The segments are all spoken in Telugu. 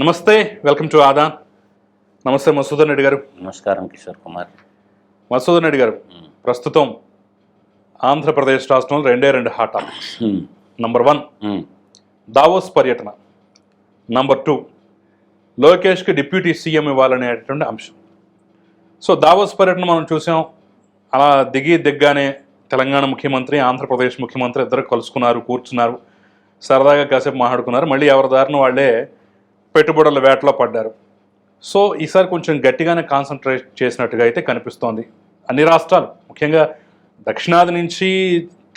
నమస్తే వెల్కమ్ టు ఆదాన్ నమస్తే మసూదన్ రెడ్డి గారు. నమస్కారం కిషోర్ కుమార్. మసూదన్ రెడ్డి గారు ప్రస్తుతం ఆంధ్రప్రదేశ్ రాష్ట్రంలో రెండే రెండు హాట్. Number one. దావోస్ పర్యటన. నంబర్ టూ లోకేష్కి డిప్యూటీ సీఎం ఇవ్వాలనేటువంటి అంశం. సో దావోస్ పర్యటన మనం చూసాం. అలా దిగి దిగ్గానే తెలంగాణ ముఖ్యమంత్రి ఆంధ్రప్రదేశ్ ముఖ్యమంత్రి ఇద్దరు కలుసుకున్నారు కూర్చున్నారు. సరదాగా కాసేపు మాట్లాడుకున్నారు. మళ్ళీ ఎవరి దారిన వాళ్ళే పెట్టుబడుల వేటలో పడ్డారు. సో ఈసారి కొంచెం గట్టిగానే కాన్సన్ట్రేట్ చేసినట్టుగా అయితే కనిపిస్తోంది. అన్ని రాష్ట్రాలు ముఖ్యంగా దక్షిణాది నుంచి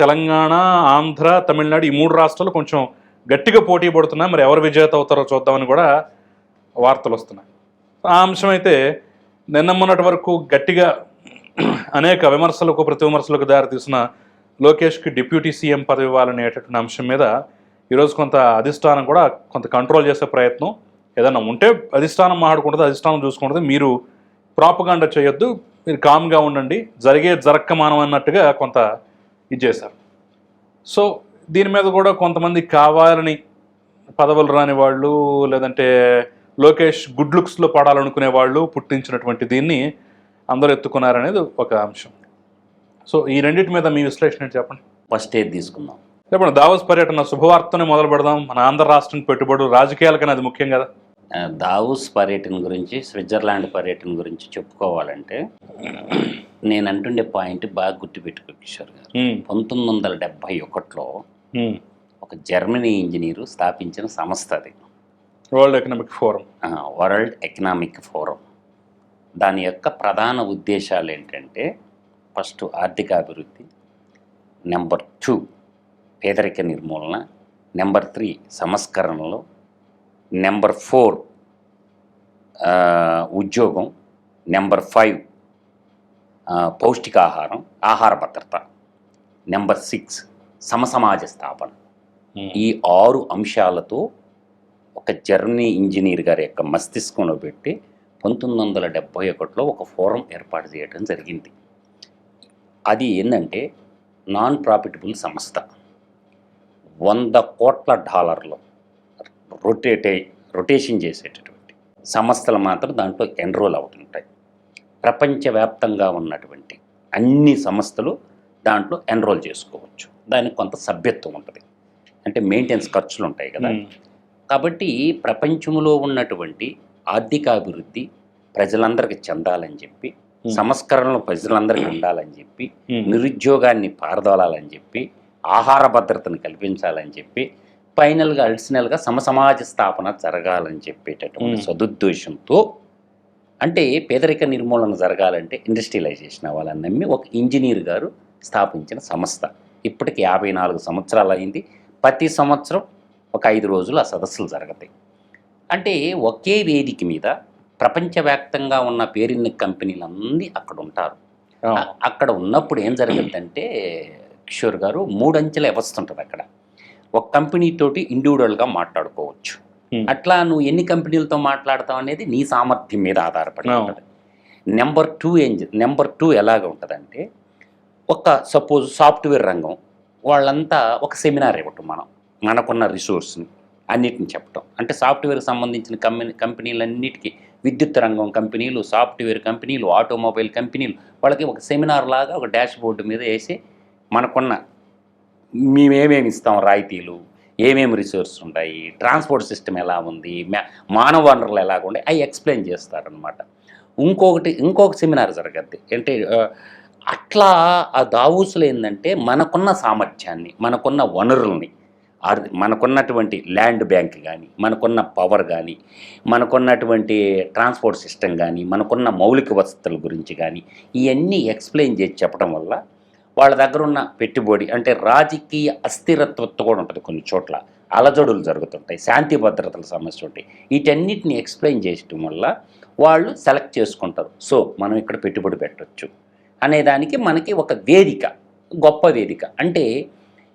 తెలంగాణ ఆంధ్ర తమిళనాడు ఈ మూడు రాష్ట్రాలు కొంచెం గట్టిగా పోటీ పడుతున్నాయి. మరి ఎవరు విజేత అవుతారో చూద్దామని కూడా వార్తలు వస్తున్నాయి. ఆ అంశం అయితే నిన్న మొన్నటి వరకు గట్టిగా అనేక విమర్శలకు ప్రతి విమర్శలకు దారితీసిన లోకేష్కి డిప్యూటీ సీఎం పదవి ఇవ్వాలనేటటువంటి అంశం మీద ఈరోజు కొంత అధిష్టానం కూడా కొంత కంట్రోల్ చేసే ప్రయత్నం ఏదైనా ఉంటే అధిష్టానం మాట్లాడుకుంటుంది అధిష్టానం చూసుకుంటుంది. మీరు ప్రాపగాండ చేయొద్దు మీరు కామ్గా ఉండండి జరిగే జరక్కమానం అన్నట్టుగా కొంత ఇది చేశారు. సో దీని మీద కూడా కొంతమంది కావాలని పదవులు రాని వాళ్ళు లేదంటే లోకేష్ గుడ్ లుక్స్లో పడాలనుకునే వాళ్ళు పుట్టించినటువంటి దీన్ని అందరూ ఎత్తుకున్నారనేది ఒక అంశం. సో ఈ రెండింటి మీద మీ విశ్లేషణ చెప్పండి? ఫస్ట్ ఎయిడ్ తీసుకుందాం. చెప్పండి దావోస్ పర్యటన శుభవార్తని మొదలు పెడదాం. మన ఆంధ్ర రాష్ట్రం పెట్టుబడులు రాజకీయాలకన్నా అది ముఖ్యం కదా. దావూస్ పర్యటన గురించి స్విట్జర్లాండ్ పర్యటన గురించి చెప్పుకోవాలంటే నేను అంటుండే పాయింట్ బాగా గుర్తుపెట్టుకో కిషోర్ గారు. పంతొమ్మిది వందల డెబ్భై ఒకటిలో. ఒక జర్మనీ ఇంజనీరు స్థాపించిన సంస్థ అది. World economic forum. World economic forum. దాని యొక్క ప్రధాన ఉద్దేశాలు ఏంటంటే ఫస్ట్ ఆర్థిక అభివృద్ధి నెంబర్ టూ పేదరిక నిర్మూలన. నెంబర్ త్రీ సంస్కరణలు. నెంబర్ ఫోర్ ఉద్యోగం. నెంబర్ ఫైవ్ పౌష్టికాహారం ఆహార భద్రత. నెంబర్ సిక్స్ సమసమాజ స్థాపన. ఈ ఆరు అంశాలతో ఒక జర్మనీ ఇంజనీర్ గారి యొక్క మస్తిష్కంలో పెట్టి పంతొమ్మిది వందల డెబ్భై ఒకటిలో ఒక ఫోరం ఏర్పాటు చేయడం జరిగింది. అది ఏంటంటే నాన్ ప్రాఫిటబుల్ సంస్థ. వంద కోట్ల డాలర్లు రొటేట్ రొటేషన్ చేసేటటువంటి సంస్థలు మాత్రం దాంట్లో ఎన్రోల్ అవుతుంటాయి. ప్రపంచవ్యాప్తంగా ఉన్నటువంటి అన్ని సంస్థలు దాంట్లో ఎన్రోల్ చేసుకోవచ్చు. దానికి కొంత సభ్యత్వం ఉంటుంది. అంటే మెయింటెనెన్స్ ఖర్చులు ఉంటాయి కదా. కాబట్టి ప్రపంచంలో ఉన్నటువంటి ఆర్థికాభివృద్ధి ప్రజలందరికీ చెందాలని చెప్పి. సంస్కరణలు ప్రజలందరికీ ఉండాలని చెప్పి నిరుద్యోగాన్ని పారదోలాలని చెప్పి ఆహార భద్రతను కల్పించాలని చెప్పి ఫైనల్గా అడిషనల్గా సమసమాజ స్థాపన జరగాలని చెప్పేటటువంటి. సదుద్దేశంతో అంటే పేదరిక నిర్మూలన జరగాలంటే ఇండస్ట్రియలైజేషన్ అవ్వాలని నమ్మి ఒక ఇంజనీర్ గారు స్థాపించిన సంస్థ. ఇప్పటికి యాభై నాలుగు సంవత్సరాలు అయింది. ప్రతి సంవత్సరం ఒక ఐదు రోజులు ఆ సదస్సులు జరుగుతాయి. అంటే ఒకే వేదిక మీద ప్రపంచవ్యాప్తంగా ఉన్న పేరిన్న కంపెనీలన్నీ అక్కడ ఉంటారు. అక్కడ ఉన్నప్పుడు ఏం జరుగుతుందంటే కిషోర్ గారు మూడంచెల వ్యవస్థ ఉంటుంది అక్కడ. ఒక కంపెనీ తోటి ఇండివిజువల్గా మాట్లాడుకోవచ్చు. అట్లా నువ్వు ఎన్ని కంపెనీలతో మాట్లాడతావు అనేది నీ సామర్థ్యం మీద ఆధారపడి. ఉంటుంది. నెంబర్ టూ ఏం నెంబర్ టూ ఎలాగ ఉంటుందంటే ఒక సపోజ్ సాఫ్ట్వేర్ రంగం వాళ్ళంతా ఒక సెమినార్ ఇవ్వటం మనం మనకున్న రిసోర్స్ని అన్నిటిని చెప్పటం. అంటే సాఫ్ట్వేర్కి సంబంధించిన కంపెనీ కంపెనీలన్నిటికీ విద్యుత్ రంగం కంపెనీలు సాఫ్ట్వేర్ కంపెనీలు ఆటోమొబైల్ కంపెనీలు వాళ్ళకి ఒక సెమినార్ లాగా ఒక డాష్ బోర్డు మీద వేసి మనకున్న మేమేమేమి ఇస్తాం రాయితీలు? ఏమేమి రిసోర్స్ ఉంటాయి? ట్రాన్స్పోర్ట్ సిస్టమ్ ఎలా ఉంది? మ్యా- మానవ వనరులు ఎలాగ ఉన్నాయి అవి ఎక్స్ప్లెయిన్ చేస్తారనమాట ఇంకొకటి ఇంకొక సెమినార్ జరగద్ది. అంటే అట్లా ఆ దావూసులు ఏంటంటే మనకున్న సామర్థ్యాన్ని మనకున్న వనరుల్ని మనకున్నటువంటి ల్యాండ్ బ్యాంక్ కానీ మనకున్న పవర్ కానీ మనకున్నటువంటి ట్రాన్స్పోర్ట్ సిస్టమ్ కానీ మనకున్న మౌలిక వసతుల గురించి కానీ ఇవన్నీ ఎక్స్ప్లెయిన్ చేసి చెప్పడం వల్ల వాళ్ళ దగ్గర ఉన్న పెట్టుబడి అంటే రాజకీయ అస్థిరత్వత కూడా ఉంటుంది కొన్ని చోట్ల. అలజడులు జరుగుతుంటాయి శాంతి భద్రతల సమస్య ఉంటాయి. వీటన్నిటిని ఎక్స్ప్లెయిన్ చేయటం వల్ల వాళ్ళు సెలెక్ట్ చేసుకుంటారు. సో మనం ఇక్కడ పెట్టుబడి పెట్టవచ్చు అనేదానికి మనకి ఒక వేదిక గొప్ప వేదిక. అంటే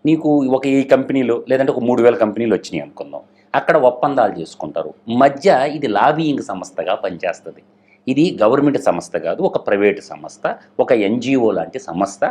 నీకు ఒక ఈ కంపెనీలో లేదంటే ఒక మూడు వేల కంపెనీలు వచ్చినాయి అనుకుందాం. అక్కడ ఒప్పందాలు చేసుకుంటారు. మధ్య ఇది లాబియింగ్ సంస్థగా పనిచేస్తుంది. ఇది గవర్నమెంట్ సంస్థ కాదు ఒక ప్రైవేట్ సంస్థ ఒక ఎన్జిఓ లాంటి సంస్థ.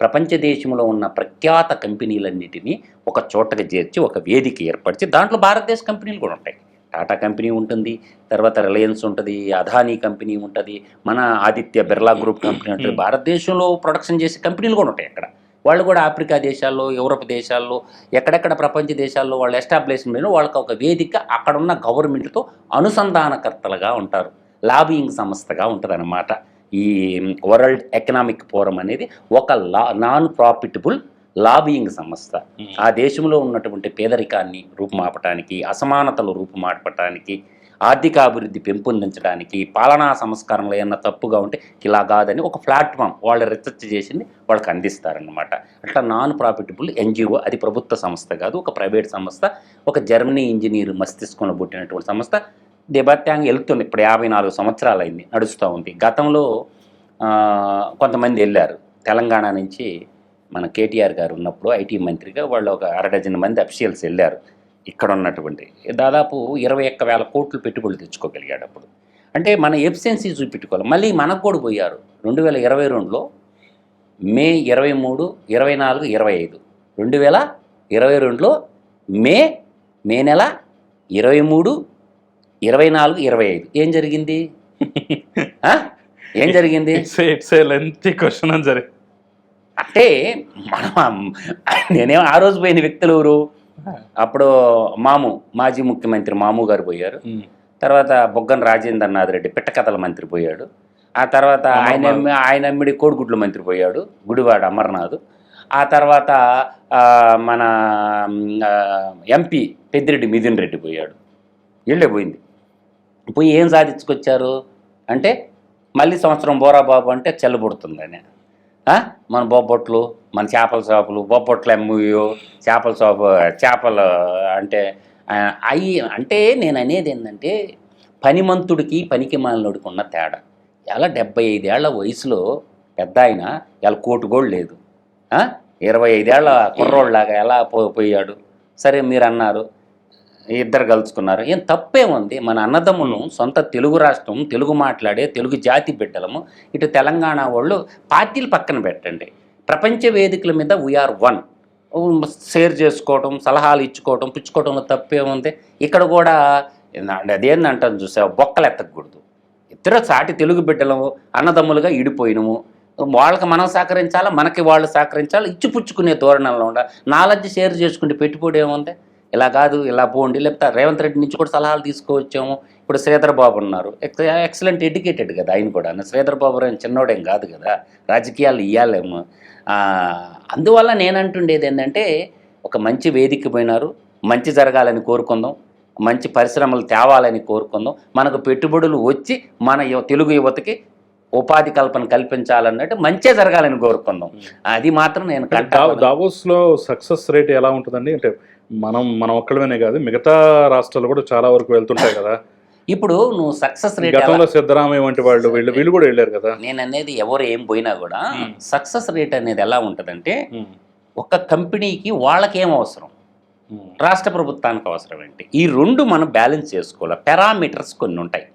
ప్రపంచ దేశంలో ఉన్న ప్రఖ్యాత కంపెనీలన్నిటినీ ఒక చోటకి చేర్చి ఒక వేదిక ఏర్పరిచి దాంట్లో భారతదేశ కంపెనీలు కూడా ఉంటాయి. టాటా కంపెనీ ఉంటుంది తర్వాత రిలయన్స్ ఉంటుంది అదానీ కంపెనీ ఉంటుంది మన ఆదిత్య బిర్లా గ్రూప్ కంపెనీ ఉంటుంది. భారతదేశంలో ప్రొడక్షన్ చేసే కంపెనీలు కూడా ఉంటాయి అక్కడ. వాళ్ళు కూడా ఆఫ్రికా దేశాల్లో యూరప్ దేశాల్లో ఎక్కడెక్కడ ప్రపంచ దేశాల్లో వాళ్ళు ఎస్టాబ్లిష్మెంట్ వాళ్ళకి ఒక వేదిక అక్కడ ఉన్న గవర్నమెంట్తో అనుసంధానకర్తలుగా ఉంటారు. లాబియింగ్ సంస్థగా ఉంటుంది ఈ వరల్డ్ ఎకనామిక్ ఫోరం అనేది ఒక లా నాన్ ప్రాఫిటబుల్ లాబియింగ్ సంస్థ ఆ దేశంలో ఉన్నటువంటి పేదరికాన్ని రూపుమాపటానికి అసమానతలు రూపుమాపటానికి ఆర్థికాభివృద్ధి పెంపొందించడానికి పాలనా సంస్కరణలు ఏమన్నా తప్పుగా ఉంటే ఇలా కాదని ఒక ప్లాట్ఫామ్ వాళ్ళు రీసెర్చ్ చేసింది వాళ్ళకి అందిస్తారనమాట అట్లా నాన్ ప్రాఫిటబుల్ ఎన్జిఓ అది ప్రభుత్వ సంస్థ కాదు ఒక ప్రైవేట్ సంస్థ ఒక జర్మనీ ఇంజనీర్ మస్తిష్కంలో పుట్టినటువంటి సంస్థ దేబత్యాంగ్ వెళ్తుంది ఇప్పుడు యాభై నాలుగు సంవత్సరాలు అయింది నడుస్తూ ఉంది. గతంలో కొంతమంది వెళ్ళారు. తెలంగాణ నుంచి మన కేటీఆర్ గారు ఉన్నప్పుడు ఐటీ మంత్రిగా వాళ్ళు ఒక అరడజన్ మంది అఫీషియల్స్ వెళ్ళారు. ఇక్కడ ఉన్నటువంటి దాదాపు ఇరవై ఒక్క వేల కోట్లు పెట్టుబడులు తెచ్చుకోగలిగాడు అప్పుడు. అంటే మన ఎఫిషియన్సీ చూపెట్టుకోవాలి. మళ్ళీ మనకు కూడా పోయారు. రెండు వేల ఇరవై రెండులో మే ఇరవై మూడు ఇరవై నాలుగు ఇరవై ఐదు. రెండు వేల ఇరవై రెండులో మే మే నెల ఇరవై మూడు ఇరవై నాలుగు ఇరవై ఐదు. ఏం జరిగింది? ఏం జరిగింది? క్వశ్చన్ అని సరే అంటే మనం నేనేం ఆ రోజు పోయిన వ్యక్తులు ఎవరు? అప్పుడు మాము మాజీ ముఖ్యమంత్రి మాము గారు పోయారు. తర్వాత బొగ్గన రాజేంద్రనాథ్ రెడ్డి పిట్టకథల మంత్రి పోయాడు. ఆ తర్వాత ఆయన ఆయన అమ్మిడి కోడిగుడ్ల మంత్రి పోయాడు గుడివాడ అమర్నాథ్. ఆ తర్వాత మన ఎంపీ పెద్దిరెడ్డి మిథున్ రెడ్డి పోయాడు. వీళ్ళే పోయింది. పోయి ఏం సాధించుకొచ్చారు? అంటే మళ్ళీ సంవత్సరం బోరాబాబు అంటే చెల్లబుడుతుందని. మన బొబ్బొట్లు మన చేపల షాపులు బొబ్బట్లు అమ్ముయో చేపల షాపు చేపలు అంటే అవి అంటే నేను అనేది ఏంటంటే పనిమంతుడికి పనికి మాలినోడికి ఉన్న తేడా. ఇలా డెబ్బై ఐదేళ్ళ వయసులో పెద్ద ఆయన ఇలా కోటు కూడా లేదు. ఇరవై ఐదేళ్ళ కుర్రోళ్ళలాగా ఎలా పో పోయాడు. సరే మీరు అన్నారు ఇద్దరు కలుసుకున్నారు. ఏం తప్పే ఉంది మన అన్నదమ్ములు సొంత తెలుగు రాష్ట్రం తెలుగు మాట్లాడే తెలుగు జాతి బిడ్డలము. ఇటు తెలంగాణ వాళ్ళు పార్టీలు పక్కన పెట్టండి. ప్రపంచ వేదికల మీద వీఆర్ వన్ షేర్ చేసుకోవటం సలహాలు ఇచ్చుకోవటం పుచ్చుకోవటంలో ఉంది ఇక్కడ కూడా అదేందంటాను చూసా బొక్కలు ఎత్తకూడదు ఇద్దరు సాటి తెలుగు బిడ్డలము అన్నదమ్ములుగా ఇడిపోయినము. వాళ్ళకి మనం సహకరించాలా? మనకి వాళ్ళు సహకరించాలి? ఇచ్చి పుచ్చుకునే ధోరణంలో ఉండ నాలెడ్జ్ షేర్ చేసుకుంటే పెట్టుబడి ఏముంది? ఇలా కాదు ఇలా పోండి. లేకపోతే రేవంత్ రెడ్డి నుంచి కూడా సలహాలు తీసుకువచ్చాము. ఇప్పుడు శ్రీధర్ బాబు ఉన్నారు. ఎక్సలెంట్ ఎడ్యుకేటెడ్ కదా ఆయన కూడా. శ్రీధర్ బాబు ఏం చిన్నోడేం కాదు కదా. రాజకీయాలు ఇవ్వాలేము అందువల్ల నేనంటుండేది ఏంటంటే ఒక మంచి వేదిక పోయినారు. మంచి జరగాలని కోరుకుందాం. మంచి పరిశ్రమలు తేవాలని కోరుకుందాం. మనకు పెట్టుబడులు వచ్చి మన యువ- తెలుగు యువతకి ఉపాధి కల్పన కల్పించాలన్నట్టు మంచే జరగాలని కోరుకుందాం. అది మాత్రం నేను కంటా దావోస్లో సక్సెస్ రేట్ ఎలా ఉంటుందండి? అంటే మనం మనం ఒక్కడమేనే కాదు మిగతా రాష్ట్రాలు కూడా చాలా వరకు వెళ్తుంటాయి కదా. ఇప్పుడు నువ్వు సక్సెస్ రేట్ గతంలో సిద్ధరామయ్య వంటి వాళ్ళు వీళ్ళు వీళ్ళు కూడా వెళ్ళారు కదా. నేను అనేది ఎవరు ఏం పోయినా కూడా. సక్సెస్ రేట్ అనేది ఎలా ఉంటుందంటే ఒక కంపెనీకి వాళ్ళకేం అవసరం? రాష్ట్ర ప్రభుత్వానికి అవసరం ఏంటి? ఈ రెండు మనం బ్యాలెన్స్ చేసుకోవాలి. పారామీటర్స్ కొన్ని ఉంటాయి.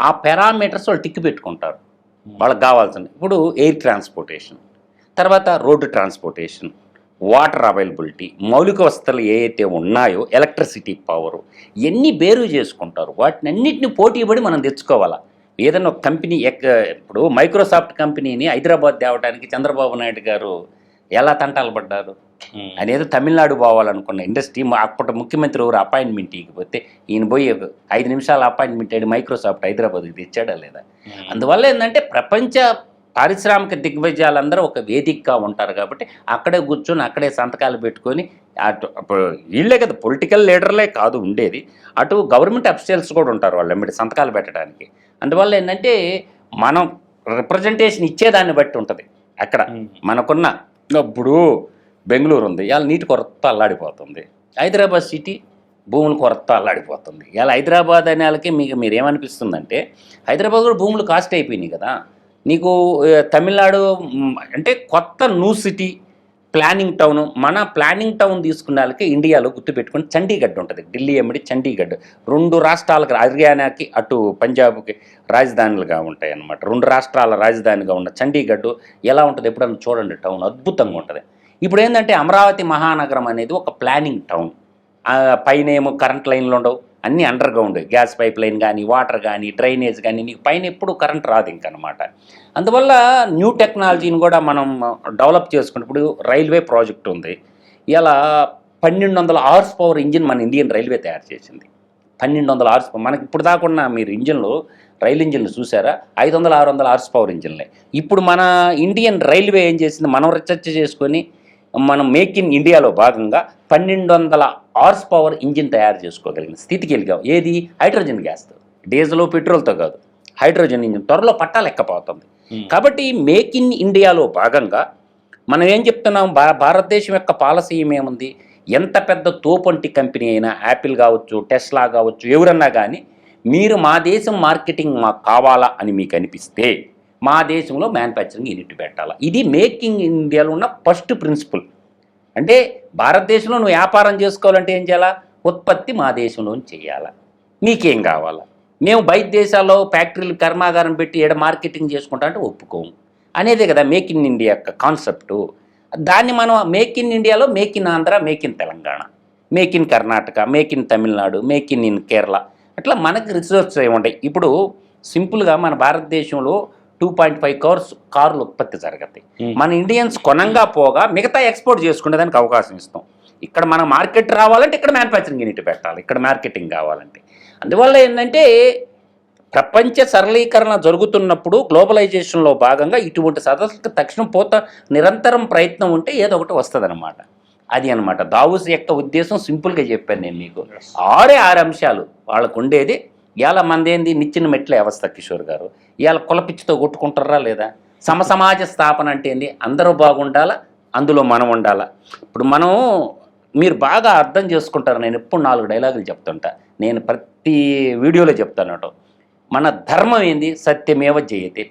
ఆ పారామీటర్స్ వాళ్ళు టిక్కి పెట్టుకుంటారు. వాళ్ళకి కావాల్సింది. ఇప్పుడు ఎయిర్ ట్రాన్స్పోర్టేషన్ తర్వాత రోడ్డు ట్రాన్స్పోర్టేషన్ వాటర్ అవైలబిలిటీ మౌలిక వసతులు ఏవైతే ఉన్నాయో ఎలక్ట్రిసిటీ పవరు ఇవన్నీ బేరు చేసుకుంటారు వాటిని అన్నింటిని పోటీపడి మనం తెచ్చుకోవాలా? ఏదైనా ఒక కంపెనీ ఇప్పుడు మైక్రోసాఫ్ట్ కంపెనీని హైదరాబాద్ తేవడానికి చంద్రబాబు నాయుడు గారు ఎలా తంటాలు పడ్డారు? ఆయన ఏదో తమిళనాడు పోవాలనుకున్న ఇండస్ట్రీ అప్పటి ముఖ్యమంత్రి ఎవరు? అపాయింట్మెంట్ ఇకపోతే ఈయన పోయి ఐదు నిమిషాల అపాయింట్మెంట్ అయ్యి మైక్రోసాఫ్ట్ హైదరాబాద్కి తెచ్చాడా లేదా? అందువల్ల ఏంటంటే ప్రపంచ పారిశ్రామిక దిగ్విజయాలందరూ ఒక వేదికగా ఉంటారు కాబట్టి అక్కడే కూర్చొని అక్కడే సంతకాలు పెట్టుకొని అటు అప్పుడు వీళ్ళే కదా పొలిటికల్ లీడర్లే కాదు ఉండేది. అటు గవర్నమెంట్ అఫీషియల్స్ కూడా ఉంటారు వాళ్ళు ఎమ్మటి సంతకాలు పెట్టడానికి. అందువల్ల ఏంటంటే మనం రిప్రజెంటేషన్ ఇచ్చేదాన్ని బట్టి ఉంటుంది. అక్కడ మనకున్న ఇప్పుడు బెంగళూరు ఉంది ఇవాళ నీటి కొరత అల్లాడిపోతుంది. హైదరాబాద్ సిటీ భూముల కొరత అల్లాడిపోతుంది. ఇవాళ హైదరాబాద్ అనే వాళ్ళకి మీకు మీరు ఏమనిపిస్తుందంటే హైదరాబాద్ కూడా భూములు కాస్ట్ అయిపోయినాయి కదా. నీకు తమిళనాడు అంటే కొత్త న్యూ సిటీ ప్లానింగ్ టౌన్ మన ప్లానింగ్ టౌన్ తీసుకున్న వాళ్ళకి ఇండియాలో గుర్తుపెట్టుకుని చండీగఢ్ ఉంటుంది. ఢిల్లీ ఎమ్మడి చండీగఢ్. రెండు రాష్ట్రాలకు హర్యానాకి అటు పంజాబ్కి రాజధానులుగా ఉంటాయి అన్నమాట రెండు రాష్ట్రాల రాజధానిగా ఉన్న చండీగఢ్ ఎలా ఉంటుంది? ఎప్పుడన్నా చూడండి టౌన్ అద్భుతంగా ఉంటుంది. ఇప్పుడు ఏంటంటే అమరావతి మహానగరం అనేది ఒక ప్లానింగ్ టౌన్ పైన ఏమో కరెంట్ లైన్లు ఉండవు. అన్నీ underground gas pipe line కానీ వాటర్ కానీ డ్రైనేజ్ కానీ నీకు పైన ఎప్పుడు కరెంట్ రాదు ఇంకనమాట. అందువల్ల న్యూ టెక్నాలజీని కూడా మనం డెవలప్ చేసుకున్నప్పుడు రైల్వే ప్రాజెక్ట్ ఉంది. ఇలా పన్నెండు వందల హార్స్ పవర్ ఇంజిన్ మన ఇండియన్ రైల్వే తయారు చేసింది. పన్నెండు వందల హార్స్ మనకి ఇప్పుడు దాకా ఉన్న మీరు ఇంజిన్లు రైలు ఇంజిన్లు చూసారా? ఐదు వందల ఆరు వందల హార్స్ పవర్ ఇంజిన్లే ఇప్పుడు మన ఇండియన్ రైల్వే ఏం చేసింది? మనం రీసెర్చ్ చేసుకొని మనం మేక్ ఇన్ ఇండియాలో భాగంగా పన్నెండు వందల హార్స్ పవర్ ఇంజిన్ తయారు చేసుకోగలిగిన స్థితికి వెళ్ళాం ఏది? హైడ్రోజన్ గ్యాస్తో డీజిల్ పెట్రోల్తో కాదు. హైడ్రోజన్ ఇంజిన్ త్వరలో పట్టాలెక్కపోతుంది కాబట్టి మేక్ ఇన్ ఇండియాలో భాగంగా మనం ఏం చెప్తున్నాం? భారతదేశం యొక్క పాలసీ ఏమేముంది? ఎంత పెద్ద తోపంటి కంపెనీ అయినా యాపిల్ కావచ్చు టెస్లా కావచ్చు ఎవరన్నా కానీ మీరు మా దేశం మార్కెటింగ్ మాకు కావాలా అని మీకు అనిపిస్తే మా దేశంలో మ్యానుఫ్యాక్చరింగ్ యూనిట్ పెట్టాలా? ఇది మేకింగ్ ఇండియాలో ఉన్న ఫస్ట్ ప్రిన్సిపల్ అంటే భారతదేశంలో నువ్వు వ్యాపారం చేసుకోవాలంటే ఏం చేయాలా? ఉత్పత్తి మా దేశంలో చేయాలా. మీకేం కావాలా? మేము బయట దేశాల్లో ఫ్యాక్టరీలు కర్మాగారం పెట్టి ఏడ మార్కెటింగ్ చేసుకుంటా అంటే ఒప్పుకోము. అనేదే కదా మేక్ ఇన్ ఇండియా యొక్క కాన్సెప్టు దాన్ని మనం మేక్ ఇన్ ఇండియాలో make in Andhra make in Telangana. Make in Karnataka make in Tamil Nadu make in in Kerala అట్లా మనకి రిసోర్స్ ఉంటాయి ఇప్పుడు సింపుల్గా మన భారతదేశంలో టూ పాయింట్ ఫైవ్ కార్స్ కార్లు ఉత్పత్తి జరుగుతాయి. మన ఇండియన్స్ కొనంగా పోగా మిగతా ఎక్స్పోర్ట్ చేసుకునే దానికి అవకాశం ఇస్తాం. ఇక్కడ మన మార్కెట్ రావాలంటే ఇక్కడ మ్యానుఫ్యాక్చరింగ్ యూనిట్ పెట్టాలి. ఇక్కడ మార్కెటింగ్ కావాలంటే. అందువల్ల ఏంటంటే ప్రపంచ సరళీకరణ జరుగుతున్నప్పుడు గ్లోబలైజేషన్లో భాగంగా ఇటువంటి సదస్సులకు తక్షణం పోత నిరంతరం ప్రయత్నం ఉంటే ఏదో ఒకటి వస్తుందన్నమాట. అది అన్నమాట. దావుస్ యొక్క ఉద్దేశం సింపుల్గా చెప్పాను నేను మీకు. ఆరే ఆరు అంశాలు వాళ్ళకు ఉండేది. ఇవాళ మందేంది? నిచ్చిన మెట్ల వ్యవస్థ కిషోర్ గారు. ఇవాళ కులపిచ్చితో కొట్టుకుంటారా లేదా? సమసమాజ స్థాపన అంటే ఏంది? అందరూ బాగుండాలా? అందులో మనం ఉండాలా? ఇప్పుడు మనం మీరు బాగా అర్థం చేసుకుంటారు. నేను ఎప్పుడు నాలుగు డైలాగులు చెప్తుంటా. నేను ప్రతి వీడియోలో చెప్తాను మన ధర్మం ఏంది? సత్యమేవ జయతే.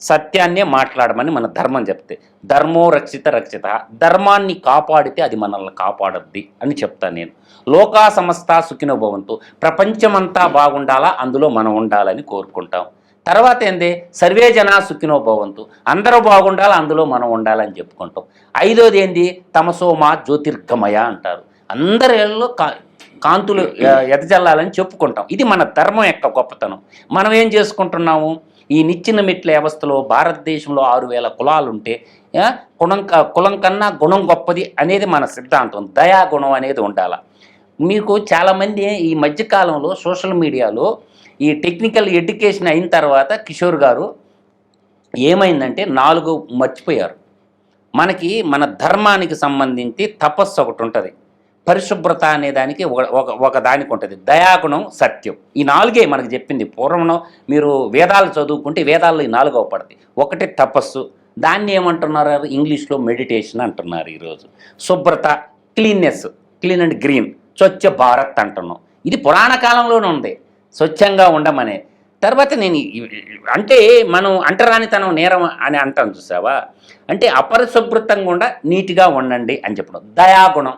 సత్యాన్నే మాట్లాడమని మన ధర్మం చెప్తే. ధర్మో రక్షిత రక్షిత. ధర్మాన్ని కాపాడితే అది మనల్ని కాపాడద్ది అని చెప్తాను నేను. లోకా సమస్త సుఖినో భవంతు. ప్రపంచమంతా బాగుండాలా? అందులో మనం ఉండాలని కోరుకుంటాం. తర్వాత ఏంది? సర్వే జనా సుఖినో భవంతు. అందరూ బాగుండాలి? అందులో మనం ఉండాలని చెప్పుకుంటాం. ఐదోది ఏంది? తమసోమా జ్యోతిర్గమయ అంటారు. అందరిలో కా కాంతులు ఎదజల్లాలని చెప్పుకుంటాం. ఇది మన ధర్మం యొక్క గొప్పతనం. మనం ఏం చేసుకుంటున్నాము? ఈ నిచ్చిన మెట్ల వ్యవస్థలో భారతదేశంలో ఆరు వేల కులాలుంటే ఆ, కులం కులం కన్నా గుణం గొప్పది అనేది మన సిద్ధాంతం. దయా గుణం అనేది ఉండాలి. మీకు చాలామంది ఈ మధ్యకాలంలో సోషల్ మీడియాలో ఈ టెక్నికల్ ఎడ్యుకేషన్ అయిన తర్వాత కిషోర్ గారు ఏమైందంటే నాలుగు మర్చిపోయారు. మనకి మన ధర్మానికి సంబంధించి తపస్సు ఒకటి ఉంటుంది. పరిశుభ్రత అనే దానికి ఒక ఒక- దానికి ఉంటుంది. దయాగుణం సత్యం. ఈ నాలుగే మనకు చెప్పింది పూర్వంలో మీరు వేదాలు చదువుకుంటే వేదాల్లో ఈ నాలుగవ పడతాయి ఒకటి తపస్సు దాన్ని ఏమంటున్నారు? ఇంగ్లీష్లో మెడిటేషన్ అంటున్నారు ఈరోజు. శుభ్రత cleanness clean and green Swachh Bharat అంటున్నాం. ఇది పురాణ కాలంలోనే ఉంది. స్వచ్ఛంగా ఉండమనే. తర్వాత నేను అంటే మనం అంటరానితనం నేరం అని అంటాం చూసావా? అంటే అపరిశుభ్రతంగా ఉండ నీట్గా ఉండండి అని చెప్పడం. దయాగుణం.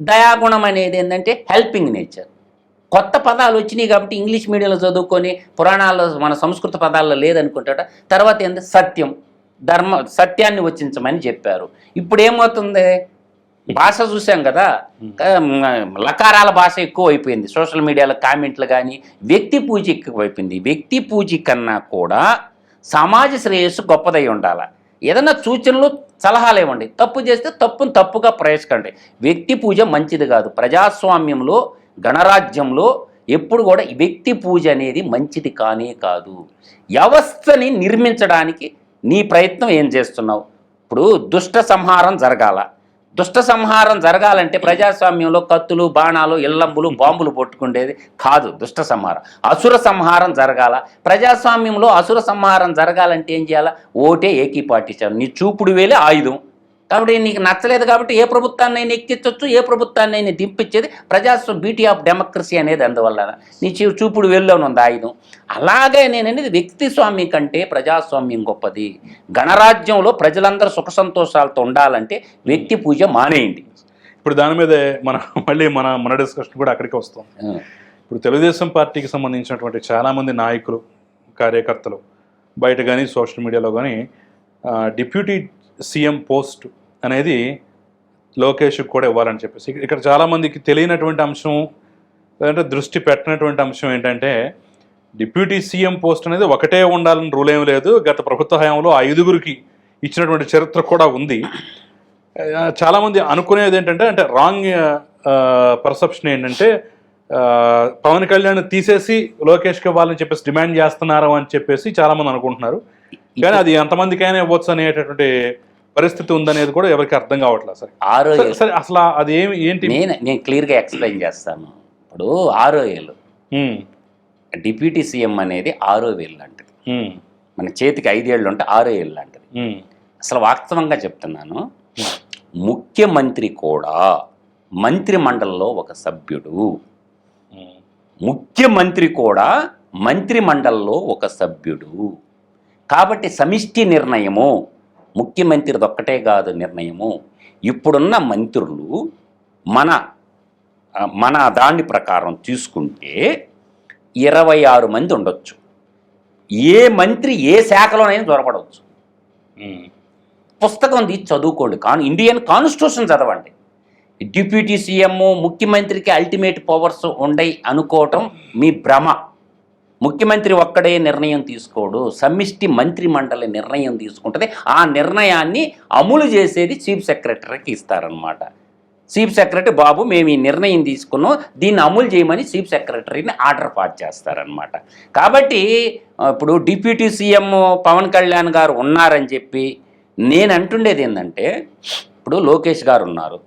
దయాగుణం అనేది ఏంటంటే హెల్పింగ్ నేచర్ కొత్త పదాలు వచ్చినాయి కాబట్టి ఇంగ్లీష్ మీడియంలో చదువుకొని పురాణాల్లో మన సంస్కృత పదాల్లో లేదనుకుంటాట తర్వాత ఏంటి సత్యం. ధర్మ సత్యాన్ని వచ్చించమని చెప్పారు. ఇప్పుడు ఏమవుతుంది? భాష చూసాం కదా? లకారాల భాష ఎక్కువ అయిపోయింది సోషల్ మీడియాలో కామెంట్లు కానీ వ్యక్తి పూజ ఎక్కువ అయిపోయింది వ్యక్తి పూజ కన్నా కూడా సమాజ శ్రేయస్సు గొప్పదై ఉండాలి. ఏదైనా సూచనలు సలహాలు ఇవ్వండి తప్పు చేస్తే తప్పును తప్పుగా ప్రవేశకండి వ్యక్తి పూజ మంచిది కాదు. ప్రజాస్వామ్యంలో గణరాజ్యంలో ఎప్పుడు కూడా వ్యక్తి పూజ అనేది మంచిది కానే కాదు. వ్యవస్థని నిర్మించడానికి నీ ప్రయత్నం ఏం చేస్తున్నావు? ఇప్పుడు దుష్ట సంహారం జరగాల. దుష్ట సంహారం జరగాలంటే ప్రజాస్వామ్యంలో కత్తులు బాణాలు ఇల్లంబులు బాంబులు పట్టుకుండేది కాదు దుష్ట సంహారం. అసుర సంహారం జరగాల. ప్రజాస్వామ్యంలో అసుర సంహారం జరగాలంటే ఏం చేయాలా? ఓటే ఏకీపాటించాలి. నీ చూపుడు వేలే ఆయుధం. కాబట్టి నీకు నచ్చలేదు కాబట్టి ఏ ప్రభుత్వాన్ని ఎక్కించవచ్చు ఏ ప్రభుత్వాన్ని అయినా దింపించేది ప్రజాస్వామ్యం బ్యూటీ ఆఫ్ డెమోక్రసీ అనేది అందువల్ల. నీ చూ- చూపుడు వేల్లోనే ఉంది ఆయుధం. అలాగే నేను అనేది వ్యక్తి స్వామ్యం కంటే ప్రజాస్వామ్యం గొప్పది. గణరాజ్యంలో ప్రజలందరూ సుఖ సంతోషాలతో ఉండాలంటే వ్యక్తి పూజ మానేయండి. ఇప్పుడు దాని మీదే మన మళ్ళీ మన మన డిస్కషన్ కూడా అక్కడికి వస్తాం. ఇప్పుడు తెలుగుదేశం పార్టీకి సంబంధించినటువంటి చాలామంది నాయకులు కార్యకర్తలు బయట కానీ సోషల్ మీడియాలో కానీ డిప్యూటీ సీఎం పోస్ట్ అనేది లోకేష్కి కూడా ఇవ్వాలని చెప్పేసి. ఇక్కడ చాలామందికి తెలియనటువంటి అంశం అంటే దృష్టి పెట్టినటువంటి అంశం ఏంటంటే డిప్యూటీ సీఎం పోస్ట్ అనేది ఒకటే ఉండాలని రూల్ ఏం లేదు. గత ప్రభుత్వ హయాంలో ఐదుగురికి ఇచ్చినటువంటి చరిత్ర కూడా ఉంది. చాలామంది అనుకునేది ఏంటంటే అంటే రాంగ్ పర్సెప్షన్ ఏంటంటే పవన్ కళ్యాణ్ తీసేసి లోకేష్కి ఇవ్వాలని చెప్పేసి డిమాండ్ చేస్తున్నారు అని చెప్పేసి చాలామంది అనుకుంటున్నారు. కానీ అది ఎంతమందికైనా ఇవ్వచ్చు అనేటటువంటి పరిస్థితి ఉందనేది కూడా ఎవరికి అర్థం కావట్లేదు సరే. ఆరో సరే, సరే అసలు అది ఏమి ఏంటి? నేను నేను క్లియర్గా ఎక్స్ప్లెయిన్ చేస్తాను. ఇప్పుడు ఆరో ఏళ్ళు ఉమ్, డిప్యూటీ సీఎం అనేది ఆరో వేలు లాంటిది మన చేతికి ఐదేళ్ళు ఉంటే ఆరో ఏళ్ళు లాంటిది అసలు వాస్తవంగా చెప్తున్నాను ముఖ్యమంత్రి కూడా మంత్రి మండలిలో ఒక సభ్యుడు. ముఖ్యమంత్రి కూడా మంత్రి మండలిలో ఒక సభ్యుడు. కాబట్టి సమిష్టి నిర్ణయము ముఖ్యమంత్రిది ఒక్కటే కాదు నిర్ణయము. ఇప్పుడున్న మంత్రులు మన మన దాని ప్రకారం తీసుకుంటే ఇరవై ఆరు మంది ఉండొచ్చు. ఏ మంత్రి ఏ శాఖలోనైనా దొరకడవచ్చు ఉమ్, పుస్తకం తీసి చదువుకోండి. కాను ఇండియన్ కాన్స్టిట్యూషన్ చదవండి. డిప్యూటీ సీఎం ముఖ్యమంత్రికి అల్టిమేట్ పవర్స్ ఉండయి అనుకోవటం మీ భ్రమ. ముఖ్యమంత్రి ఒక్కడే నిర్ణయం తీసుకోడు సమిష్టి మంత్రి మండలి నిర్ణయం తీసుకుంటుంది. ఆ నిర్ణయాన్ని అమలు చేసేది చీఫ్ సెక్రటరీకి ఇస్తారనమాట చీఫ్ సెక్రటరీ బాబు మేము ఈ నిర్ణయం తీసుకున్నాం దీన్ని అమలు చేయమని చీఫ్ సెక్రటరీని ఆర్డర్ పాస్ చేస్తారనమాట కాబట్టి ఇప్పుడు డిప్యూటీ సీఎం పవన్ కళ్యాణ్ గారు ఉన్నారని చెప్పి నేను అంటుండేది ఏంటంటే ఇప్పుడు లోకేష్ గారు ఉన్నారు.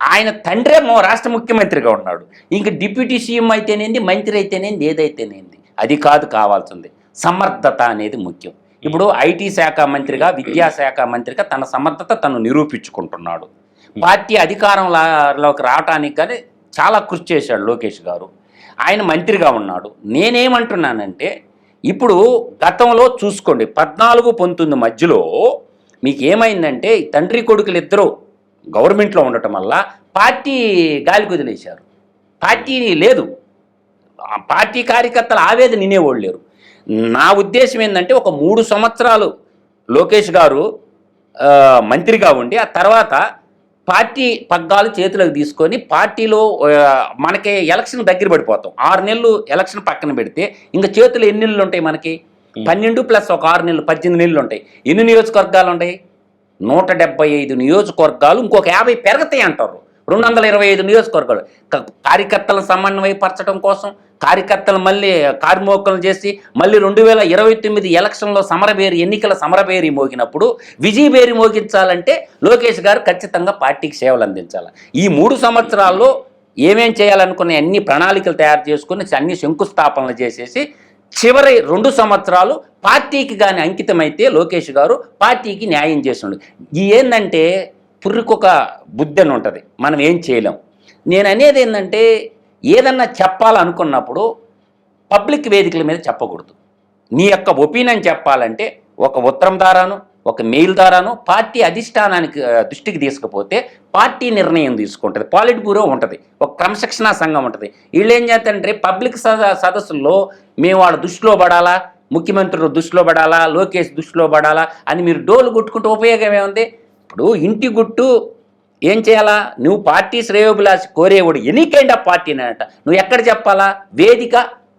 ఆయన తండ్రే రాష్ట్ర ముఖ్యమంత్రిగా ఉన్నాడు. ఇంక డిప్యూటీ సీఎం అయితేనేంది మంత్రి అయితేనేంది ఏదైతేనేంది? అది కాదు కావాల్సింది. సమర్థత అనేది ముఖ్యం. ఇప్పుడు ఐటీ శాఖ మంత్రిగా విద్యాశాఖ మంత్రిగా తన సమర్థత తను నిరూపించుకుంటున్నాడు. పార్టీ అధికారంలోకి రావటానికి కానీ చాలా కృషి చేశాడు లోకేష్ గారు. ఆయన మంత్రిగా ఉన్నాడు. నేనేమంటున్నానంటే ఇప్పుడు గతంలో చూసుకోండి పద్నాలుగు పంతొమ్మిది మధ్యలో మీకు ఏమైందంటే తండ్రి కొడుకులు ఇద్దరు గవర్నమెంట్లో ఉండటం వల్ల పార్టీ గాలి కుదిలేశారు. పార్టీ లేదు. పార్టీ కార్యకర్తల ఆవేదన వినేవాళ్ళు లేరు. నా ఉద్దేశం ఏంటంటే ఒక మూడు సంవత్సరాలు లోకేష్ గారు మంత్రిగా ఉండి ఆ తర్వాత పార్టీ పగ్గాలు చేతులకు తీసుకొని పార్టీలో మనకి ఎలక్షన్ దగ్గర పడిపోతాం. ఆరు నెలలు ఎలక్షన్ పక్కన పెడితే ఇంకా చేతులు ఎన్ని నెలలు ఉంటాయి మనకి? పన్నెండు ప్లస్ ఒక ఆరు నెలలు పద్దెనిమిది నెలలు ఉంటాయి. ఎన్ని నియోజకవర్గాలు ఉంటాయి? నూట డెబ్బై ఐదు నియోజకవర్గాలు ఇంకొక యాభై పెరుగుతాయి అంటారు. రెండు వందల ఇరవై ఐదు నియోజకవర్గాలు. క- కార్యకర్తలను సమన్వయపరచడం కోసం కార్యకర్తలు మళ్ళీ కార్మోకలు చేసి మళ్ళీ రెండు వేల ఇరవై తొమ్మిది ఎలక్షన్లో సమరబేరి ఎన్నికల సమరబేరి మోగినప్పుడు విజయబేరి మోగించాలంటే లోకేష్ గారు ఖచ్చితంగా పార్టీకి సేవలు అందించాలి. ఈ మూడు సంవత్సరాల్లో ఏమేం చేయాలనుకునే అన్ని ప్రణాళికలు తయారు చేసుకుని అన్ని శంకుస్థాపనలు చేసేసి చివరి రెండు సంవత్సరాలు పార్టీకి కానీ అంకితమైతే లోకేష్ గారు పార్టీకి న్యాయం చేసిండు. ఈ ఏంటంటే పుర్రికొక బుద్ధి అని ఉంటుంది మనం ఏం చేయలేం. నేను అనేది ఏంటంటే ఏదన్నా చెప్పాలనుకున్నప్పుడు పబ్లిక్ వేదికల మీద చెప్పకూడదు. నీ యొక్క ఒపీనియన్ చెప్పాలంటే ఒక ఉత్తరం ద్వారాను ఒక మెయిల్ ద్వారాను పార్టీ అధిష్టానానికి దృష్టికి తీసుకుపోతే పార్టీ నిర్ణయం తీసుకుంటుంది. పాలిట్ బ్యూరో ఉంటుంది. ఒక క్రమశిక్షణా సంఘం ఉంటుంది. వీళ్ళు ఏం చేస్తారంటే పబ్లిక్ సద సదస్సుల్లో మేము వాళ్ళ దృష్టిలో పడాలా ముఖ్యమంత్రులు దృష్టిలో పడాలా లోకేష్ దృష్టిలో పడాలా అని మీరు డోలు కొట్టుకుంటే ఉపయోగం ఏముంది? ఇప్పుడు ఇంటి గుట్టు ఏం చేయాలా? నువ్వు పార్టీ శ్రేయోభిలాషి కోరేవాడు ఎనీ కైండ్ ఆఫ్ పార్టీ అనట నువ్వు ఎక్కడ చెప్పాలా? వేదిక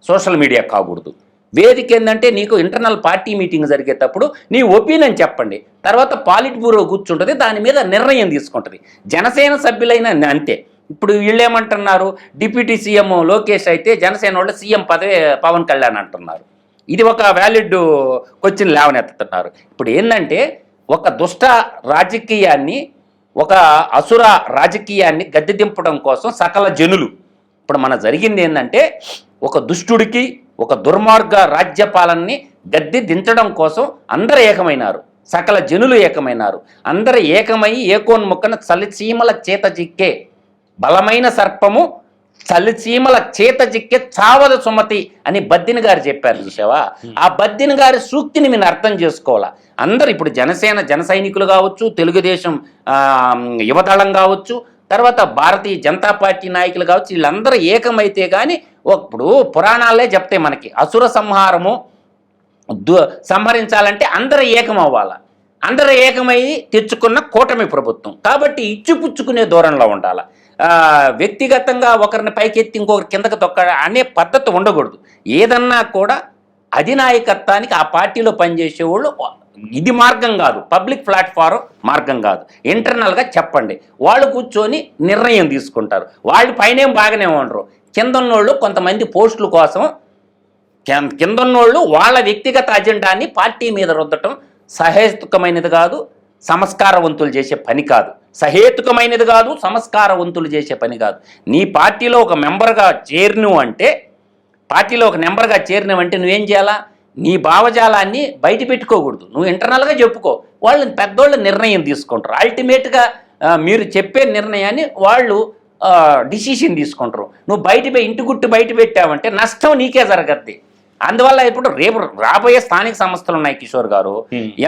సోషల్ మీడియా కాకూడదు. వేదిక ఏంటంటే నీకు ఇంటర్నల్ పార్టీ మీటింగ్ జరిగేటప్పుడు నీ ఒపీనియన్ చెప్పండి. తర్వాత పాలిట్ బ్యూరో కూర్చుంటుంది దాని మీద నిర్ణయం తీసుకుంటుంది. జనసేన సభ్యులైన అంతే. ఇప్పుడు వీళ్ళు ఏమంటున్నారు డిప్యూటీ సీఎం లోకేష్ అయితే జనసేన వాళ్ళు సీఎం పదవి పవన్ కళ్యాణ్ అంటున్నారు. ఇది ఒక వ్యాలిడ్ క్వశ్చన్ లేవనెత్తుతున్నారు. ఇప్పుడు ఏంటంటే ఒక దుష్ట రాజకీయాన్ని ఒక అసుర రాజకీయాన్ని గద్దె దింపడం కోసం సకల జనులు. ఇప్పుడు మన జరిగింది ఏంటంటే ఒక దుష్టుడికి ఒక దుర్మార్గ రాజ్యపాలనని గద్దె దించడం కోసం అందరు ఏకమైనారు. సకల జనులు ఏకమైనారు. అందరు ఏకమై ఏకోన్ముఖన చలిచీమల చేత చిక్కే బలమైన సర్పము చలిచీమల చేత చిక్కే చావద సుమతి అని బద్దిని గారు చెప్పారు చూసావా? ఆ బద్దిని గారి సూక్తిని మీరు అర్థం చేసుకోవాలా? అందరు ఇప్పుడు జనసేన జన సైనికులు కావచ్చు తెలుగుదేశం ఆ, యువదళం కావచ్చు తర్వాత భారతీయ జనతా పార్టీ నాయకులు కావచ్చు వీళ్ళందరూ ఏకమైతే కానీ ఇప్పుడు పురాణాలే చెప్తాయి మనకి. అసుర సంహారము దు సంహరించాలంటే అందరూ ఏకం అవ్వాలా అందరూ ఏకమై తెచ్చుకున్న కూటమి ప్రభుత్వం. కాబట్టి ఇచ్చిపుచ్చుకునే దూరంలో ఉండాలి? వ్యక్తిగతంగా ఒకరిని పైకెత్తి ఇంకొకరి కిందకి తొక్క అనే పద్ధతి ఉండకూడదు. ఏదన్నా కూడా అధినాయకత్వానికి ఆ పార్టీలో పనిచేసే వాళ్ళు ఇది మార్గం కాదు. పబ్లిక్ ప్లాట్ఫారం మార్గం కాదు. ఇంటర్నల్గా చెప్పండి. వాళ్ళు కూర్చొని నిర్ణయం తీసుకుంటారు. వాళ్ళు పైనేం బాగానే ఉండరు. కిందన్నోళ్ళు కొంతమంది పోస్టుల కోసం కిం- కింద ఉన్నోళ్ళు వాళ్ళ వ్యక్తిగత అజెండాని పార్టీ మీద రుద్దటం సహేతుకమైనది కాదు. సంస్కారవంతులు చేసే పని కాదు. సహేతుకమైనది కాదు సంస్కారవంతులు చేసే పని కాదు. నీ పార్టీలో ఒక మెంబర్గా చేరిను అంటే పార్టీలో ఒక నెంబర్గా చేరినవంటే నువ్వేం చేయాలా? నీ భావజాలాన్ని బయట పెట్టుకోకూడదు. నువ్వు ఇంటర్నల్గా చెప్పుకో. వాళ్ళు పెద్దోళ్ళు నిర్ణయం తీసుకుంటారు. అల్టిమేట్గా మీరు చెప్పే నిర్ణయాన్ని వాళ్ళు డిసిషన్ తీసుకుంటారు. నువ్వు బయట ఇంటి గుట్టు బయట పెట్టావంటే నష్టం నీకే జరగద్ది. అందువల్ల ఇప్పుడు రేపు రాబోయే స్థానిక సంస్థలు ఉన్నాయి కిషోర్ గారు.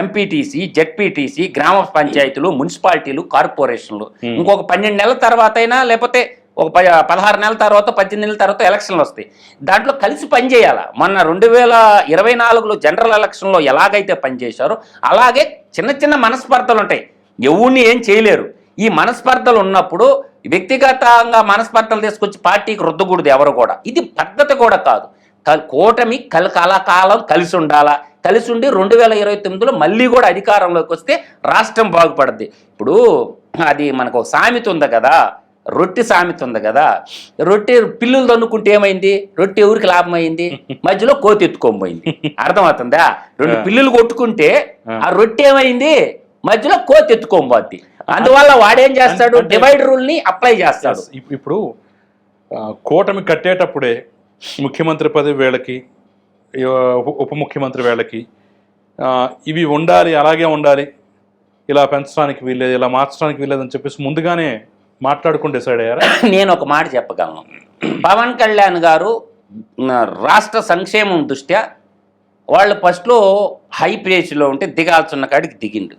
ఎంపీటీసీ జెడ్పీటీసీ గ్రామ పంచాయతీలు మున్సిపాలిటీలు కార్పొరేషన్లు. ఇంకొక పన్నెండు నెలల తర్వాత అయినా లేకపోతే ఒక పదహారు నెలల తర్వాత పద్దెనిమిది నెలల తర్వాత ఎలక్షన్లు వస్తాయి. దాంట్లో కలిసి పనిచేయాలా? మొన్న రెండు వేల ఇరవై నాలుగులో జనరల్ ఎలక్షన్లో ఎలాగైతే పనిచేశారో అలాగే చిన్న చిన్న మనస్పర్ధలు ఉంటాయి. ఎవరిని ఏం చేయలేరు. ఈ మనస్పర్ధలు ఉన్నప్పుడు వ్యక్తిగతంగా మనస్పర్ధలు తీసుకొచ్చి పార్టీకి రుద్దకూడదు ఎవరు కూడా. ఇది పద్ధతి కూడా కాదు. కూటమి కల కలకాలం కలిసి ఉండాలా? కలిసి ఉండి రెండు వేల ఇరవై తొమ్మిదిలో మళ్ళీ కూడా అధికారంలోకి వస్తే రాష్ట్రం బాగుపడుద్ది. ఇప్పుడు అది మనకు సామెత ఉంది కదా. రొట్టె సామెత ఉంది కదా. రొట్టె పిల్లులు దన్నుకుంటే ఏమైంది? రొట్టె ఎవరికి లాభం అయింది? మధ్యలో కోతి ఎత్తుకొని పోయింది. అర్థమవుతుందా? రెండు. పిల్లులు కొట్టుకుంటే ఆ. రొట్టె ఏమైంది? మధ్యలో కోతి ఎత్తుకొని పోద్ది. అందువల్ల వాడేం చేస్తాడు? డివైడ్ రూల్ని అప్లై చేస్తాడు. ఇప్పుడు కూటమి కట్టేటప్పుడే ముఖ్యమంత్రి పదవి వేళకి ఉప- ముఖ్యమంత్రి వేళకి ఇవి ఉండాలి అలాగే ఉండాలి. ఇలా పెంచడానికి వీల్లేదు ఇలా మార్చడానికి వీల్లేదు అని చెప్పేసి ముందుగానే మాట్లాడుకుని డిసైడ్ అయ్యారా? నేను ఒక మాట చెప్పగలను. పవన్ కళ్యాణ్ గారు రాష్ట్ర సంక్షేమం దృష్ట్యా వాళ్ళు ఫస్ట్లో హై ప్లేస్లో ఉంటే దిగాల్సిన కాడికి దిగిండు.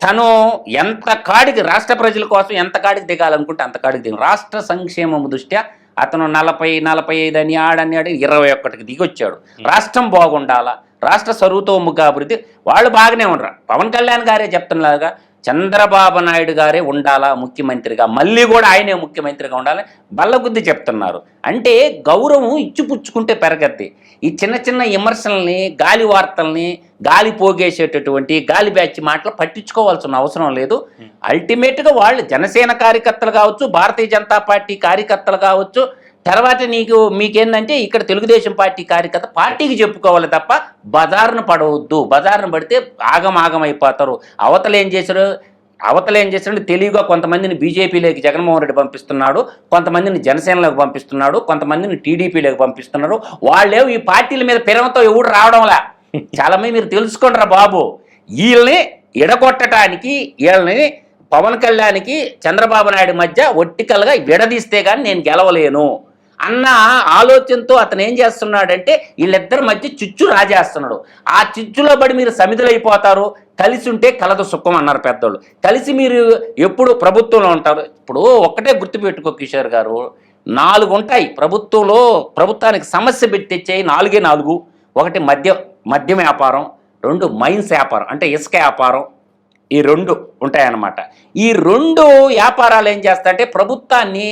తను ఎంత కాడికి రాష్ట్ర ప్రజల కోసం ఎంత కాడికి దిగాలనుకుంటే అంత కాడికి దిగు రాష్ట్ర సంక్షేమం దృష్ట్యా అతను నలభై నలభై ఐదు అని ఆడని ఆడి ఇరవై ఒక్కటికి దిగొచ్చాడు. రాష్ట్రం బాగుండాలా? రాష్ట్ర సర్వతోముఖ అభివృద్ధి వాళ్ళు బాగానే ఉండరు. పవన్ కళ్యాణ్ గారే చెప్తున్నలాగా చంద్రబాబు నాయుడు గారే ఉండాలా ముఖ్యమంత్రిగా? మళ్ళీ కూడా ఆయనే ముఖ్యమంత్రిగా ఉండాలి బల్లగుద్ది చెప్తున్నారు. అంటే గౌరవం ఇచ్చిపుచ్చుకుంటే పెరగద్ది. ఈ చిన్న చిన్న విమర్శల్ని గాలి వార్తల్ని గాలి పోగేసేటటువంటి గాలి బ్యాచ్ మాటలు పట్టించుకోవాల్సిన అవసరం లేదు. అల్టిమేట్గా వాళ్ళు జనసేన కార్యకర్తలు కావచ్చు భారతీయ జనతా పార్టీ కార్యకర్తలు కావచ్చు తర్వాత నీకు మీకేందంటే ఇక్కడ తెలుగుదేశం పార్టీ కార్యకర్త పార్టీకి చెప్పుకోవాలి తప్ప బజారును పడవద్దు. బజారును పడితే ఆగమాగం అయిపోతారు అవతల ఏం చేశారు అవతల ఏం చేశాడు? తెలివిగా కొంతమందిని బీజేపీలోకి జగన్మోహన్ రెడ్డి పంపిస్తున్నాడు. కొంతమందిని జనసేనలోకి పంపిస్తున్నాడు. కొంతమందిని టీడీపీలోకి పంపిస్తున్నారు వాళ్ళేమో ఈ పార్టీల మీద పిరమతో ఎవడు రావడంలా? చాలామంది మీరు తెలుసుకోండిరా బాబు. వీళ్ళని ఎడగొట్టడానికి వీళ్ళని పవన్ కళ్యాణ్కి చంద్రబాబు నాయుడు మధ్య ఒట్టికల్గా విడదీస్తే కానీ నేను గెలవలేను. అన్న ఆలోచనతో అతను ఏం చేస్తున్నాడంటే వీళ్ళిద్దరి మధ్య చిచ్చు రాజేస్తున్నాడు. ఆ చిచ్చులో పడి మీరు సమిధులైపోతారు కలిసి ఉంటే కలదు సుఖం అన్నారు పెద్దోళ్ళు. కలిసి మీరు ఎప్పుడు ప్రభుత్వంలో ఉంటారు? ఇప్పుడు ఒక్కటే గుర్తుపెట్టుకో కిషోర్ గారు. నాలుగు ఉంటాయి. ప్రభుత్వంలో ప్రభుత్వానికి సమస్య పెట్టి తెచ్చాయి నాలుగే నాలుగు. ఒకటి మద్య మద్యం వ్యాపారం రెండు మైన్స్ వ్యాపారం అంటే ఇసుక వ్యాపారం. ఈ రెండు ఉంటాయన్నమాట. ఈ రెండు వ్యాపారాలు ఏం చేస్తాయంటే ప్రభుత్వాన్ని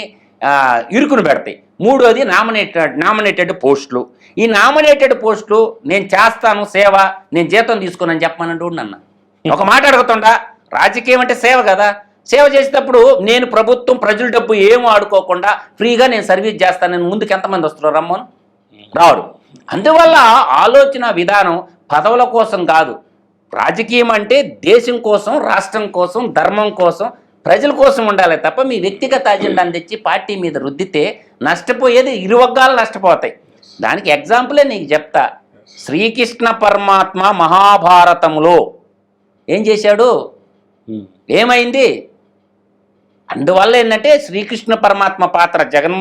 ఇరుకును పెడతాయి. మూడోది నామినేటెడ్ నామినేటెడ్ పోస్టులు. ఈ నామినేటెడ్ పోస్టులు నేను చేస్తాను సేవ నేను జీతం తీసుకున్నాను చెప్పమనంటూ నన్ను ఒక మాట అడుగుతుండా రాజకీయం అంటే సేవ కదా. సేవ చేసేటప్పుడు నేను ప్రభుత్వం ప్రజల డబ్బు ఏం ఆడుకోకుండా ఫ్రీగా నేను సర్వీస్ చేస్తానని ముందుకు ఎంతమంది వస్తున్నారు రమ్మను? రాడు. అందువల్ల ఆలోచన విధానం పదవుల కోసం కాదు. రాజకీయం అంటే దేశం కోసం రాష్ట్రం కోసం ధర్మం కోసం ప్రజల కోసం ఉండాలి తప్ప మీ వ్యక్తిగత అజెండాను తెచ్చి పార్టీ మీద రుద్దితే నష్టపోయేది ఇరువగ్గాలు నష్టపోతాయి. దానికి ఎగ్జాంపులే నీకు చెప్తా. శ్రీకృష్ణ పరమాత్మ మహాభారతంలో ఏం చేశాడు? ఏమైంది? అందువల్ల ఏంటంటే శ్రీకృష్ణ పరమాత్మ పాత్ర జగన్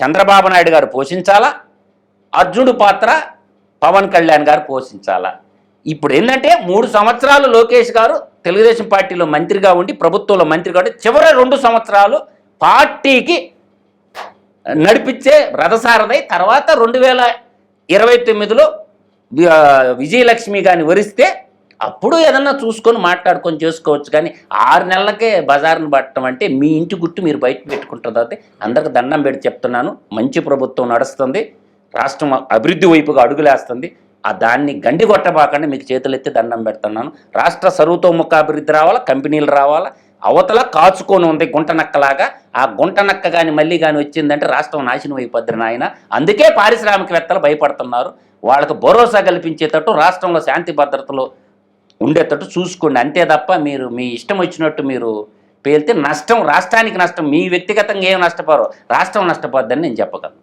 చంద్రబాబు నాయుడు గారు పోషించాలా? అర్జునుడు పాత్ర పవన్ కళ్యాణ్ గారు పోషించాలా? ఇప్పుడు ఏంటంటే మూడు సంవత్సరాలు లోకేష్ గారు తెలుగుదేశం పార్టీలో మంత్రిగా ఉండి ప్రభుత్వంలో మంత్రి కాబట్టి చివరి రెండు సంవత్సరాలు పార్టీకి నడిపించే రథసారథై తర్వాత రెండు వేల ఇరవై తొమ్మిదిలో విజయలక్ష్మి గారిని వరిస్తే అప్పుడు ఏదన్నా చూసుకొని మాట్లాడుకొని చేసుకోవచ్చు. కానీ ఆరు నెలలకే బజార్ను పట్టడం అంటే మీ ఇంటి గుట్టు మీరు బయట పెట్టుకుంటారు. కాబట్టి అందరికి దండం పెట్టి చెప్తున్నాను. మంచి ప్రభుత్వం నడుస్తుంది. రాష్ట్రం అభివృద్ధి వైపుగా అడుగులేస్తుంది. ఆ దాన్ని గండి కొట్టబాకండి మీకు చేతులు ఎత్తి దండం పెడుతున్నాను. రాష్ట్ర సర్వతోముఖ అభివృద్ధి రావాలా కంపెనీలు రావాలా? అవతల కాచుకొని ఉంది గుంటనక్కలాగా ఆ గుంటనక్క కానీ మళ్ళీ కానీ వచ్చిందంటే రాష్ట్రం నాశనం అయిపోద్ది నాయన. అందుకే పారిశ్రామికవేత్తలు భయపడుతున్నారు. వాళ్ళకు భరోసా కల్పించేటట్టు రాష్ట్రంలో శాంతి భద్రతలు ఉండేటట్టు చూసుకోండి. అంతే తప్ప మీరు మీ ఇష్టం వచ్చినట్టు మీరు పేలితే నష్టం రాష్ట్రానికి నష్టం మీ వ్యక్తిగతంగా ఏం నష్టపోరు. రాష్ట్రం నష్టపోద్దని నేను చెప్పగలను.